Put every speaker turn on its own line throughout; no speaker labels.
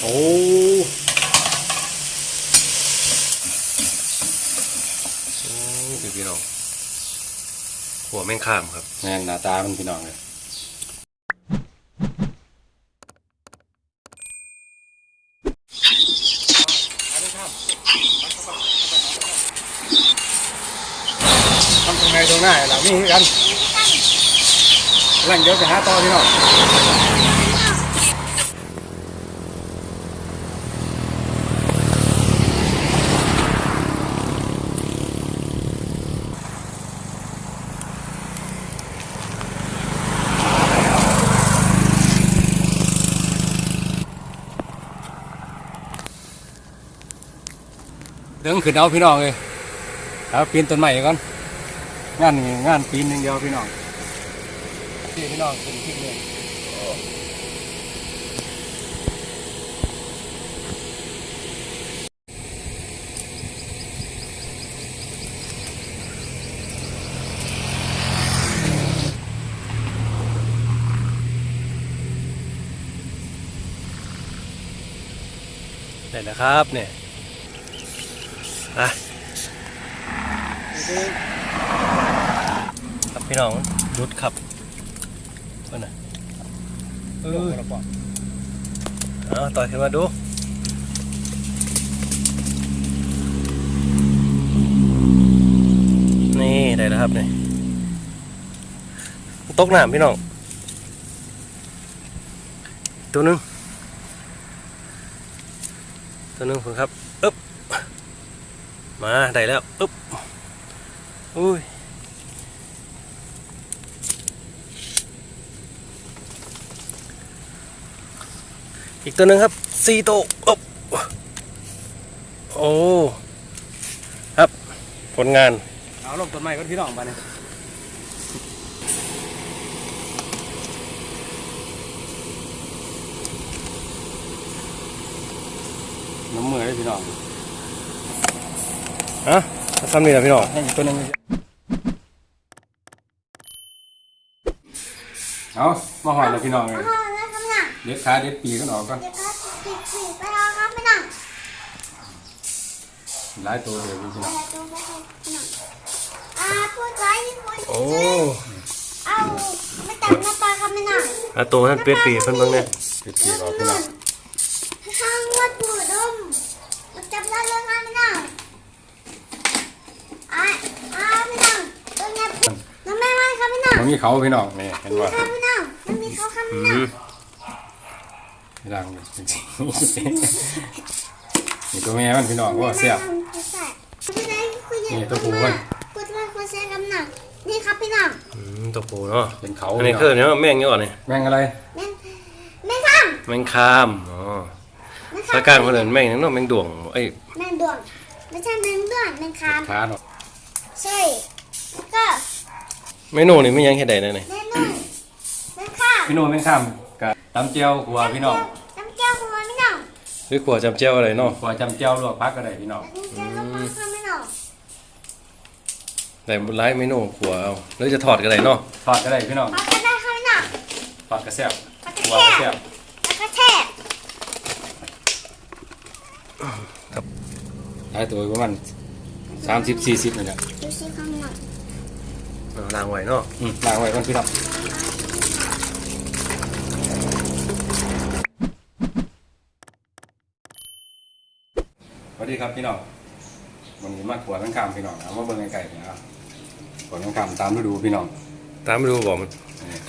โอ้อืมคือพี่น้องหัวแม่งข้ามครับ
แม่นหน้าตามันพี่น้องเลยทำตรงไหนตรงหน้าเรามีคือกันแล่งเดี๋ยวไปหาต่อพี่น้อง ขึ้นเอาพี่น้องเลยเอาปีนต้นไม้ก่อนงานงานปีนหนึ่งเดียวพี่น้องพี่พี่น้องขึ้นขึ้นเลย
ได้แล้วครับเนี่ย อะครับพี่น้องรุดครับเพื่อนน่ะเออเอาต่อยขึ้นมาดูนี่ได้แล้วครับนี่ตกน้ำพี่น้องตัวหนึงตัวหนึงผมครับ มาได้แล้วอึ๊บอุ้ยอีกตัวหนึ่งครับสี่ตัวอึ๊บโอ้ครับ ผลงาน
เอาลงต้นไม้ก่อนพี่น้องมาเนี่ยน้ำมือเลยพี่น้อง
ฮะทำนี่แหละพี่น้อง
ให้อีกตัวหนึงเอามาหอดเลยพี่น้องเลย
พ่อแล้วครับน่ะ
เด็ดขาเด็ดปีกันออกก่อน
เดี๋ยวก็ปิดปิดไปแล้วครับพี่น่ะ
หลายตัวเดียวพี่น้อง
อะไรตัวไปพี่น่ะอ่าพูดไว้ที่พูด
โอ้
เอาไม่ตัดหน้าตาครับพี่น่ะ
อาตัวท่านเปียกปีเพิ่นเบ้างเนี่ย
เด็ดปีออกพี่น้อง
ข้างวัดปู่ดมมันจำได้เลยครับพี่น่ะอ่าอ่าพี่น่ะตัวเนี้ยน้ำแม่ไว้ครับพี่น่ะ
มันมีเขาพี่น้องนี่เห็น
มี
ว่า
ครับพี่น่ะมันมีเขาครับ
อื
พี่น่ะ
ม
พี่ดังเลยจริงๆนี่ตัวแม่มันพี่น้องว่าเสียบนี่ตัวผู้มัน
พูดว่าคุณเสียกำหนักนี่ครับพี่น่ะ
อืมตัวปูเนาะ
เป็นเขา
อันนี้คือเนี่ยแม่งเนี่ยก่อนนี่
แม่งอะไร
แม่แม่ข้าม
แม่งคามอ๋อ
แม่
สาการคนอื่นแม่งนั่นเนาะแม่งด่วงไอ้ย
แม่ดวงไม่ใช่แม่ด้วนแม่คาม
ขาเนาะ
ใช่แล้วก็
เมนูนี่ไม่ยังเฮ็ดได้เลยนี่
แม่นุ่นแม่ข้าม
พี่โน่แม่งข้ามกับตำเจียวขัวพี่น้อง
น้ำแก้วหัวพี่น้อง
หรือขัวจำเจ้าอะไรเนาะ
ขัวจำเจียวลวกพักก็ได้พี่น้อง
น้ำแก้วหัวพี่น้อง
แต่ไลฟ์เมนูขัวเอาหรือจะถอดก็ได้เนาะ
ทอดก็ได้พี่น้อง
ปลากระได้ค่ะพี่น้อง
ทอดกระเสียบ
ปลาก
ขัว
ระ
กระ
แท
เสีย
ก
บ
ปลากระแทก
หลายตัวประมาณสามสิบสี่สิบนี่แหละ
ดูสิข้างหน้า
เอา ล้างไว้เนาะ
อืมล้างไว้ก่อนพี่น้องสวัสดีครับพี่น้องวันนี้มาขัวแม่งข้ามพี่น้องเอามาเบิ่งไก่ๆนะครับขัวแม่งข้ามตามฤดูพี่น้อง
ตามไปดูบอกมัน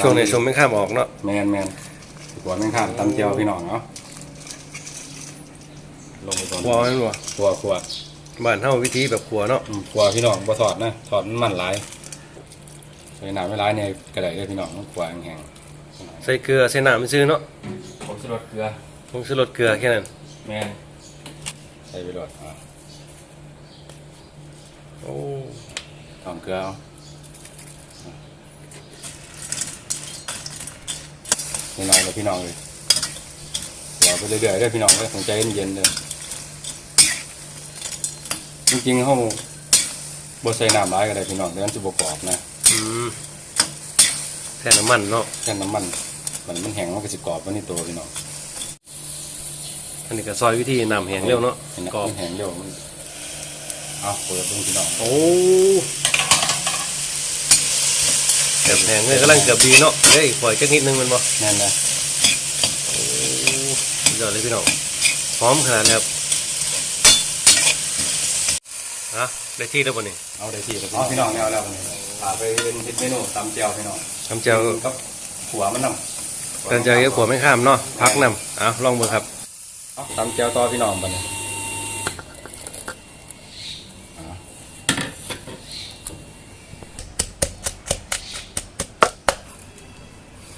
ช่วงในช่วงแม่งข้ามออกเนาะ
แมนแมนขัวแม่งข้ามตำเจียวพี่น้องเนาะลงไปก่อน
ขัวมันบ่
ขัวขัว
บ้านเฮาวิธีแบบขัวเนาะ
อืมขัวพี่น้องบ่ถอดนะถอดมันมันหลาย ใส่น้ำไม่ร้ายเนี่ยกระไดเลยพี่น้องขัวแห้ง
ใส่เกลือใส่น้ำมันซื้อเนาะ
ๆผมสลดเกลือ
ผงชูรสเกลือแค่นั้น
แมนใส่ไปรดอ่า
โอ้
ทองเกลือเอานี่น้อยเลยพี่น้องเลยเดี๋ยวไปเรื่อยๆเด้อพี่น้องเลยของใจเย็นๆเด้อจริงๆเขาบ่ใส่น้ำร้ายก็ได้พี่น้องแต่มันจะบกรอบนะ
อืมแทนน้ำมันเนาะ
แค่น้ำมันมันมันแห้งมันก็สิกรอบไว้ในตัวพี่น้อง
อันนี้ก็ซอยวิธีนำแหงเร็วเนาะ
เห็นไหม
กรอบ
แห้งเร็วมันเอาเปิดเบิ่งพี่น้อง
โอ้เกือบแหงเลยกำลังเกือบดีเนาะเฮ้ยปล่อยจักนิดนึงแมันบ่
แน่นเลย
โอ้สุดยอดเลยพี่น้องหอมขนาดนี้ครับอะได้ที่แล้วบ่นี่
เอาได้ที่แล้วพี่น้องแนวแล้ววันนี้ พาไปเป็นเฮ็ดเมนูตำแจ่วพี่น้อง
ทำเจียว
กับหัวมันนำ
กันเจียวเยอะขวไม่ข้ามเนาะพักนำเอาลองเบิ่งครับ
เอาตำแจ่วต่อพี่น้องบัดนี้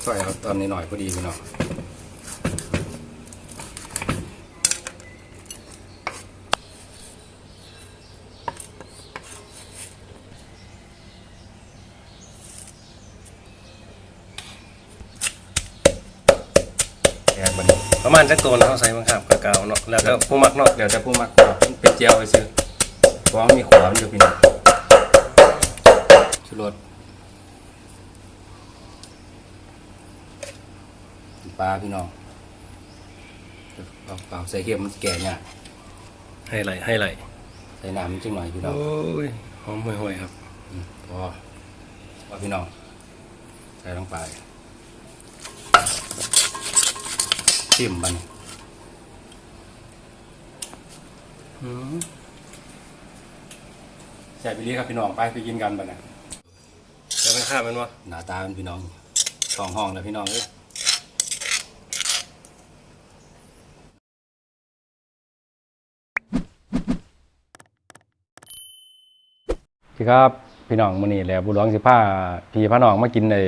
ใส่เอาตอนนี้หน่อยพอดีพี่น้อง
แกงบัดนี้ประมาณ จักตัวนะเขาใส่บางข้ามกับกาวเนาะแล้วก็ผู้มักเนาะ
เดี๋ยวจะพูดมากมันเป็นเจียวไปซื้อเพราะว่ามีขวามอยู่พี่น้องชุรสปลาพี่น้องเอาเปล่าใส่เค็มมันแก่เนี่ยาก
ให้ไหลให้ไหล
ใส่น้ำจิ้งหน่อยพี่น้อง
โอ้ยหอมห่วยๆครับ
อืมพอว่าพี่น้องใส่ลงไป ชิมมันใส่ไปรีครับพี่น้องไปไปกินกันบันนะ
จะไม่ข้ามมันวะ
หน้าตาเป็นพี่น้องสองห้องแล้วพี่น้องเอ้ยพี่ครับ พี่น้องมื้อนี้แหละบุญหลวงสิพาพี่พาน้องมากินไอ้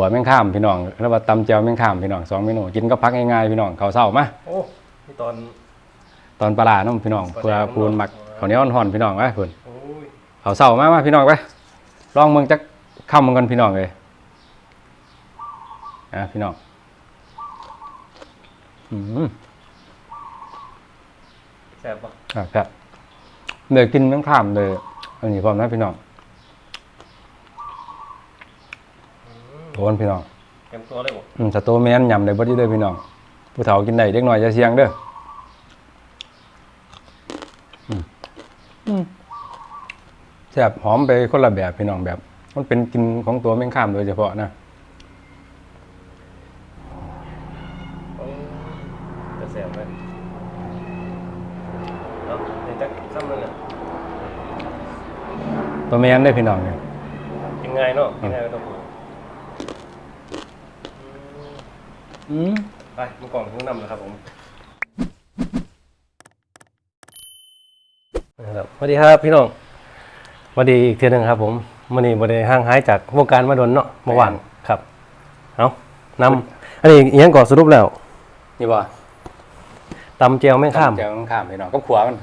ขัวแมงข้ามพี่น้องแล้วว่าตำแจ่วแมงข้ามพี่น้องสองเมนูกินก็พักง่ายๆพี่น้องข้าวเช้ามา
โอ้ที่ตอน
ตอนปลาร้าน้องพี่น้องเพื่อปูนหมักข้าวเหนียวอ่อนๆพี่น้องไว้เพิ่น
โอ้ย
ข้าวเช้ามามาพี่น้องไปลองเมืองจักค่ำมันกันพี่น้องเลยอะพี่น้องอืม
แซ่บปะ
ครับครับเดี๋ยวกินแมงข้ามเลยอันนี้พร้อมนะพี่น้อง โทนพี่น้อง
เต็มตัวเลยบ่
อืมสโตแมนยำได้บ่ดีเด้อพี่น้อง ผู้เฒ่ากินได้เด็กน้อยจะเสียงเด้ออืมอืมแซ่บหอมไปคนละแบบพี่น้องแบบ มันเป็นกลินของตัวแมงข้ามโดยเฉพาะนะ
โอ้ยจะแซ่บไหมเนาะเดี๋ยวจะซ้ำนึงอะ
ตัวแมนได้อพี่น้องเนี่ย
กินง่ายเนาะกินง่ายไม่ต้องปรุง
อืม
ไปมือกล่องทุกนำนะครับผมครับสวัสดีครับพี่น้องสวัสดีอีกเทียหนึงครับ ผมมื่อนี้บริห่างหายจากวงการมาดนเนาะเมื่อวานครับเอานำอันนี้อีกอย่างก่อนสรุปแล้ว
นี่บ่
ตำเจียวแม่งข้าม
เจ้าแมงข้ามพี่น้องก็ขัวมัน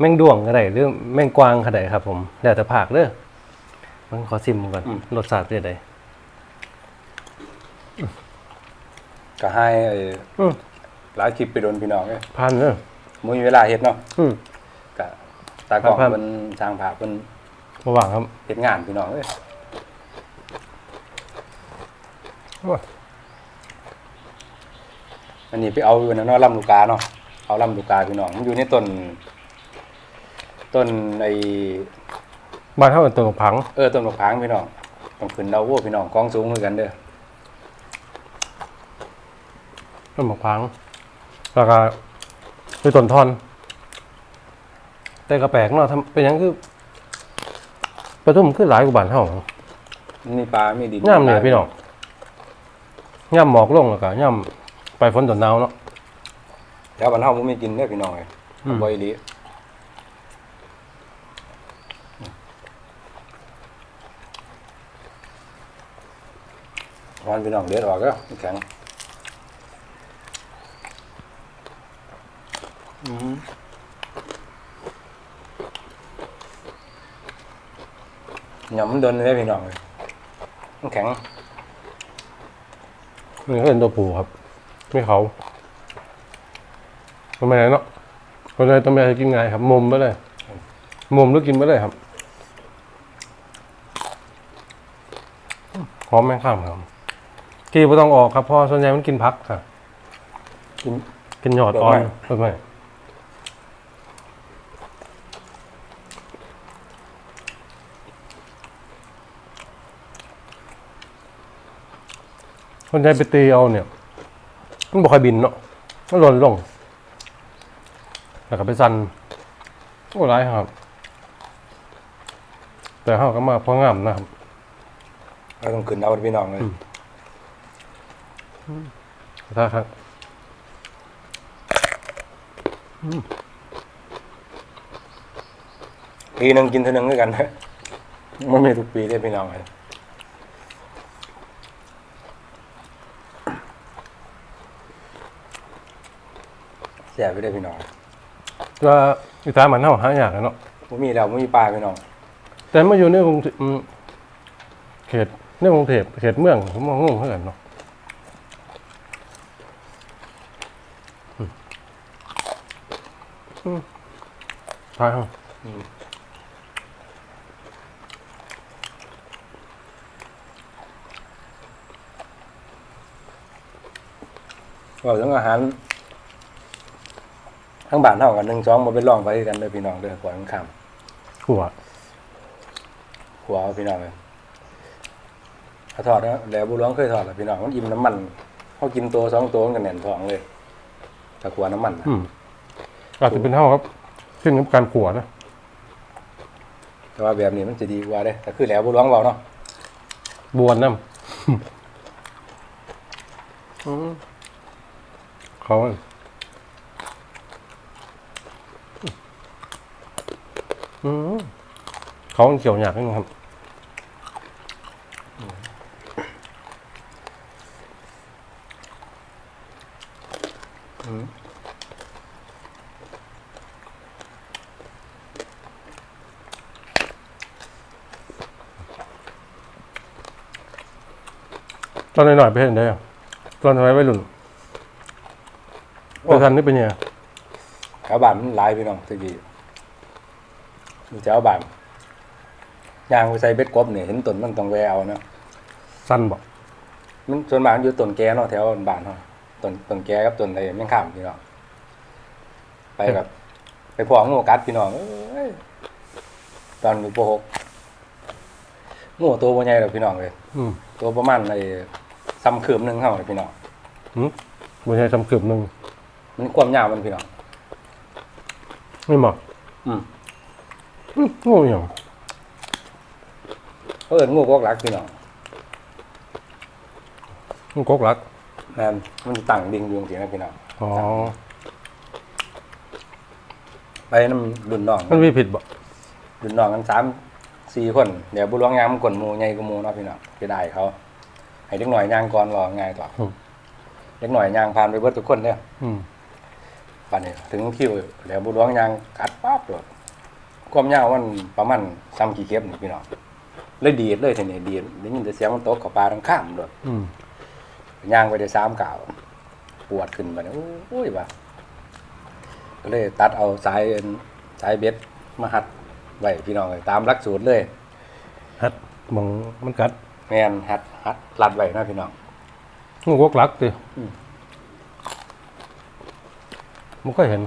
แม่งด้วงก็ได้หรือแม่งกวางก็ได้ครับ ผมแล้วแต่ภาคเด้อมันขอซิมก่อนรสชาติเป็นไง
ก็ให้ไอ้
อืม
หลายคลิปไปโดนพี่น้องเอ้ย
พันเด้อ
บ่มีเวลาเฮ็ดเนาะ
อืม
ก็ตากล้อง
ครับ
เพิ่นสร้างภาพเพิ่น
ระหว่างครับ
เฮ็ดงานพี่น้องเอ้ย
โอ้ย
อันนี้ไปเอาอยู่นะเนาะลำลูกกาเนาะเอาลำลูกกาพี่น้องมันอยู่ในต้นต้นไอ้
บ้านเท่าเป็นตัวผัง
เออต้นมะพร้างพี่น้องต้องขึ้นเราโว้พี่น้องกองสูงคือกันเด้อ
ต้นมะพร้างแล้วก็คือต้นทอน แต่กระแปลกเนาะทำเป็นหยังคือปทุมคือหลายกว่าบ้านเฮา
มีปลา มีดิน
ย่ำเนี่ยพี่น้องย่ำหมอกลงแล้วก็ย่ำไปฝนตอนหนาวเนาะ
แถวบ้านเฮาบ่มีกินเด้อพี่น้องเอ้ย
อืม
บ่อีหลีวันพี่น้องเด็ดออกเด้อมันแข็ง ยำมันโดนเลยพี่น้องเลยมันแข็ง
นี่ก็เป็นตัวผูครับ ไม่เขาทำไมเนาะคนเลยต้องไปกินไงครับ มุมไปเลยมุมหรือกินไปเลยครับหอมแม่งข้ามครับที่ไม่ต้องออกครับเพราะส่วนใหญ่มันกินพักค่ะ
กิน
กินหยอดอ่อนเพิ่มไหม คนใจไปตีเอาเนี่ย มันบอกใครบินเนาะมันหล่นลงแล้วก็ไปสั่นโอ้ร้ายครับ แต่เขาก็มาพองามนะครับ
เราต้องขึ้นเอาพี่น้องเลย
ถ้าครับ
ปีหนึ่งกินเท่านึงด้วยกันนะมันมีทุกปีได้พี่น้องเลย แซ่บไปได้พี่น้อง
ว่าอีสานมันเท่าหาอย่างเนาะ
ผมมีแล้วผมมีปลาพี่น้อง
แต่มาอยู่ในกรุงเทพอืมเขตในกรุงเทพเขตเมืองผมมองงงเท่ากันเนาะอืมอืมใช่ครับ
ว่าเรื่องอาหาร ทั้งบ้านเท่ากันหนึ่งสองมาเป็นร่องไปกันเลยพี่น้องเด้อขวานข้าม
ขัว
ขวาเอาพี่น้องเลยถ้าทอดนะแล้วบุร้องเคยทอดแล้วพี่น้องมันอิ่มน้ำมันเขากินตัวสองตัวมันกันแน่นท้องเลยถ้าขวาน้ำมันนะ
อืมอาจจะเป็นเท่าครับขึ้นกับการขัวนะ
แต่ว่าแบบนี้มันจะดีกว่าเด้แต่คือแล้วบุร้องเบาเนาะ
บวนน้ำอืมเขาอืม เขาเขียวหยาบนิดนึงครับตอนหน่อยๆไปเห็นได้ยังตอนทำไมไม่รุ่นแต่ทันนี่เป็นยังไง
แถวบ้านมันหลายพี่น้องทีดี อยู่แถวบ้านยางไปใส่เบ็ดกบเนี่ยเห็นต้นมันต้องแววเนาะ
สั้นบอก
มันส่วนมากมันอยู่ต้นแก่เนาะแถวบ้านเนาะต้นต้นแก่กับต้นอะไรแม่งข้ามพี่น้องไปแบบ ไปพองูกัดพี่น้องเอ้ยตอนอยู่ปหกงูตัวบ่ใหญ่หรอกพี่น้องเลย
อืม
ตัวประมาณไอ้ซ้ำคืบหนึงเท่าเลยพี่น้อง
หืมบนใช้ทำเกือบหนึ่ง
มันความยาวมันพี่น้อง
ไม่เหมาะ
อืม
อืมโง่อย่าง
เขาเอิ้นงูกอกหลักพี่น้อง
มันกกรัก
นั่นมันตั้งดิ่งอยู่จังซี่นะพี่น้อง
อ๋อ
ไปน้ำรุ่นน้อง
มันมีผิดบ่
รุ่นน้องกันสามสี่คนเดี๋ยวบุรุษงามกวนหมูใหญ่กว่าหมูเนาะพี่น้องจะได้เขาให้เด็กหน่อยย่างก่อนรอง่ายต่อเด็กหน่อยย่างผ่านไปเบิดทุกคนเนี่ย
อืม
ป่านนี้ถึงคิวเดี๋ยวบุรุษย่างกัดปั๊บโดด ความยาวมันประมาณซ้ำกี่เก็บนี่พี่น้องเลยดีดเลยทีนี้ดีดได้ยินแต่เสียงมันตกกับปลาทั้งข้ามโดด
อืม
ย่างไปได้สามก่าวปวดขึ้นมาเนี่ยโอ้ยว่ะก็เลยตัดเอาสายเอ็นสายเบ็ดมาหัดไว้พี่น้องเลยตามหลักสูตรเลย
ฮัดมองมันกัด
แม่นหัดหัดรัดไว้นะพี่น้อง
มันกกรักสิ
อืม
มันก็เห็น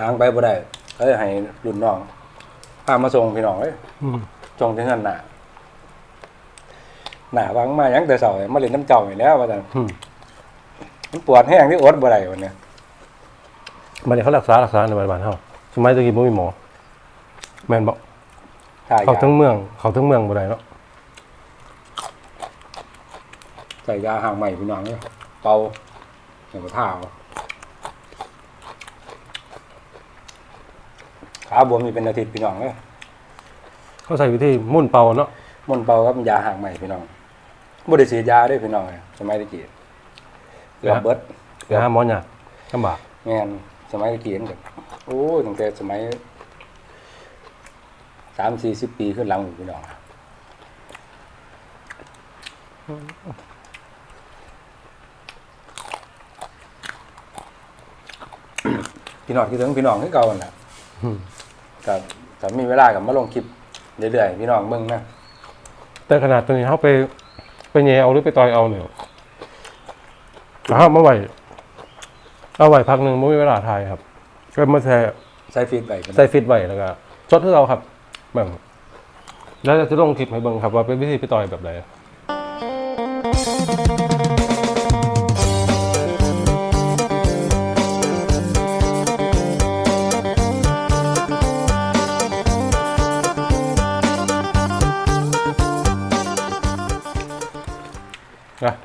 ล้างไปบ่ได้เอ้ยให้รุ่นน้องพามาส่งพี่น้องเอ้ย
อืม
ส่งถึงเงินหน้าหน้าวังมาหยังแต่เสามาเล่นน้ำเจ้าอีกแล้วว่าแต่น
อืม
มันปวดแห้งที่อดบ่ได้วันเนี้ย
มันเนี่ยเขารักษารักษาในบ้านๆเฮาสมัยตะกี้บ่มีหมอ แม่นบ่
ถ่าย
เขา
ยา
ทั้งเมือง เขาทั้งเมืองบ่ได้เนาะ
ใส่ยาห่างใหม่พี่น้องเลยเป่าอย่างกับท่าเอา ขาบวมมีเป็นอาทิตย์พี่น้องเลย
เขาใส่วิธีมุ่นเป่าเนาะ
มนต์เป่ากับยาห่างใหม่พี่น้องบ่ได้ฉีดยาเด้วยพี่น้องเลยสมัยตะกี้เกือบเบิด
เดี๋ยวหาหมอยากลำบาก
แม่นสมัยตะกี้นั่นก็โอ้ยตั้งแต่สมัยสามสี่สิบปีขึ้นหลังพี่น้องพี่น้องคิดถึงพี่น้องคือเก่านั่นแหละ
อืม
ก็ถ้ามีเวลากับมาลงคลิปเรื่อยๆพี่น้องเบิ่งนะ
แต่ขนาดตัวนี้เขาไป
ไปแย่เอาหรือไปต่อยเอาเนี่ยเอามาไหวเอาไหวพักหนึ่งไม่มีเวลาถ่ายครับ ก็มาแช่
ใส่ฟีดไปกัน
ใส่ฟิตไว้แล้วก็ชดให้เราครับแบบแล้วจะลงคลิปให้เบิ่งครับว่าเป็นวิธีไปต่อยแบบไหน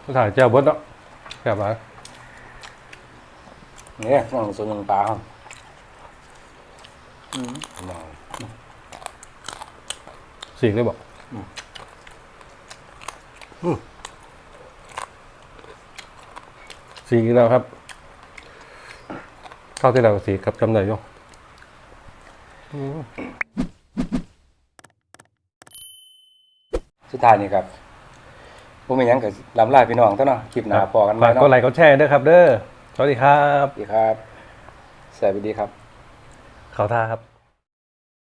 นะผู้ถ่ายเจ้าบดเนาะแค่บไร
เนี่ยส่วนส่วนหนึ่งปลาครับอืมมอง
สีกเลยบอก
อืม
อืมสีกแล้วครับเข้าที่เราสีกับจำได้อยง
สุดท้ายนี่ครับ ผมเป็นหยังกับลำลาพี่น้องเท่าเนาะคลิปหน้าพอกันไหม
ฝาก
เนาะ
กดไลค์กดแชร์ด้วยครับ เด้อสวัสดีครับ
สวัสดีครับ สวัสดีครับ
เขาท่าครับ